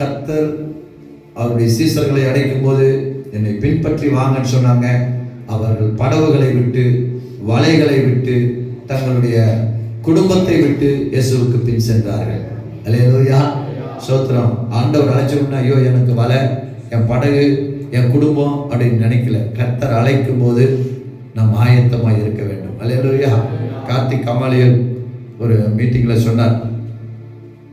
கர்த்தர் அவருடைய சீசர்களை அடைக்கும் போது என்னை பின்பற்றி வாங்கன்னு சொன்னாங்க. அவர்கள் படவுகளை விட்டு வலைகளை விட்டு தங்களுடைய குடும்பத்தை விட்டு இயேசுவுக்கு பின் சென்றார்கள். அல்லையா சோத்திரம். ஆண்டவர் அழைச்சோம்னா ஐயோ எனக்கு வலை என் படகு என் குடும்பம் அப்படின்னு நினைக்கல. கர்த்தர் அழைக்கும் போது நாம் ஆயத்தமாக இருக்க வேண்டும். அல்லையா கார்த்திக் கமாலியல் ஒரு மீட்டிங்கில் சொன்னார்.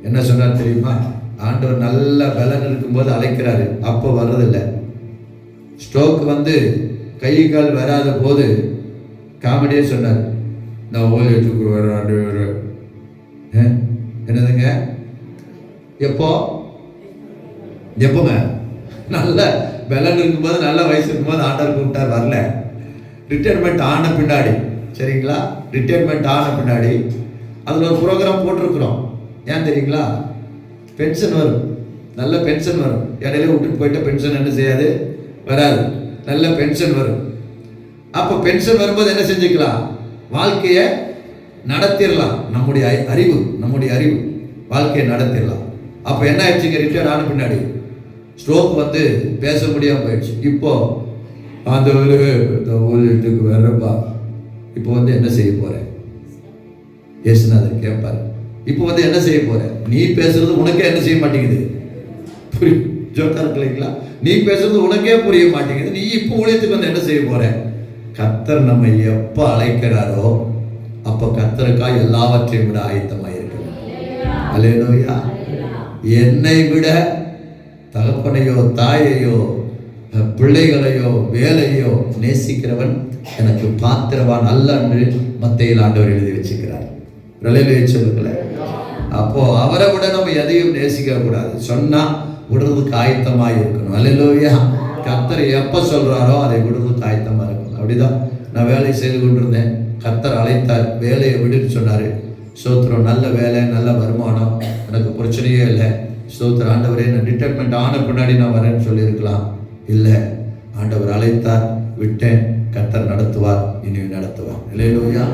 என்ன சொன்னார் தெரியுமா? ஆண்டவர் நல்ல பலன் இருக்கும்போது அழைக்கிறாரு. அப்போ வர்றதில்லை. ஸ்ட்ரோக் வந்து கை கால் வராத போது காமெடியே சொன்னார். நான் ஓய்வு வர ஆ? என்னதுங்க? எப்போ? எப்போங்க? நல்ல பலன் இருக்கும்போது நல்ல வயசு இருக்கும்போது ஆண்டவர் கூப்பிட்டார் வரல. ரிட்டையர்மெண்ட் ஆன பின்னாடி. சரிங்களா? ரிட்டையர்மெண்ட் ஆன பின்னாடி. அதில் ஒரு ப்ரோக்ராம் போட்டிருக்கிறோம். ஏன் தெரியுங்களா? பென்ஷன் வரும். நல்ல பென்ஷன் வரும். இடையில விட்டுட்டு போயிட்ட பென்ஷன் என்ன செய்யாது? வராது. நல்ல பென்ஷன் வரும். அப்போ பென்ஷன் வரும்போது என்ன செஞ்சுக்கலாம்? வாழ்க்கையை நடத்திடலாம். நம்முடைய அறிவு நம்முடைய அறிவு. வாழ்க்கையை நடத்திடலாம். அப்போ என்ன ஆயிடுச்சுங்க ரிட்டையர்ட் ஆன பின்னாடி? ஸ்ட்ரோக் வந்து பேச முடியாமல் போயிடுச்சு. இப்போ அந்த ஒரு இந்த வர்றப்பா இப்போ வந்து என்ன செய்ய போகிறேன் இயேசுநாதர் கேட்பார். இப்போ வந்து என்ன செய்ய போற? நீ பேசுறது உனக்கே என்ன செய்ய மாட்டேங்குது? புரியும் ஜோக்கா இருக்கு இல்லைங்களா? நீ பேசுறது உனக்கே புரிய மாட்டேங்குது. நீ இப்போ ஊழியத்துக்கு வந்து என்ன செய்ய போற? கத்தர் நம்ம எப்போ அழைக்கிறாரோ அப்போ கத்தருக்கா எல்லாவற்றையும் விட ஆயத்தமாக இருக்கணும் அலேலோயா என்னை விட தகப்பனையோ தாயையோ பிள்ளைகளையோ வேலையோ நேசிக்கிறவன் எனக்கு பாத்திரவான் அல்ல என்று மத்தையில் ஆண்டவர் எழுதி வச்சுக்கிறார். ரலையிலே சொல்லுங்களேன் அப்போ அவரை விட நம்ம எதையும் நேசிக்க கூடாது. சொன்னா விடுறதுக்கு ஆயத்தமாக இருக்கணும். அல்லையா கத்தர் எப்போ சொல்றாரோ அதை விடுறதுக்கு ஆயத்தமா இருக்கணும். அப்படிதான் நான் வேலை செய்து கொண்டிருந்தேன். கத்தர் அழைத்தார். வேலையை விடுன்னு சொன்னாரு. சோத்திரம் நல்ல வேலை நல்ல வருமானம். எனக்கு பிரச்சனையே இல்லை. சோத்திரம் ஆண்டவரே நான் ரிட்டைர்மெண்ட் ஆன பின்னாடி நான் வரேன்னு சொல்லியிருக்கலாம். இல்லை. ஆண்டவர் அழைத்தார். விட்டேன். கத்தர் நடத்துவார். இனி நடத்துவார். இல்லையா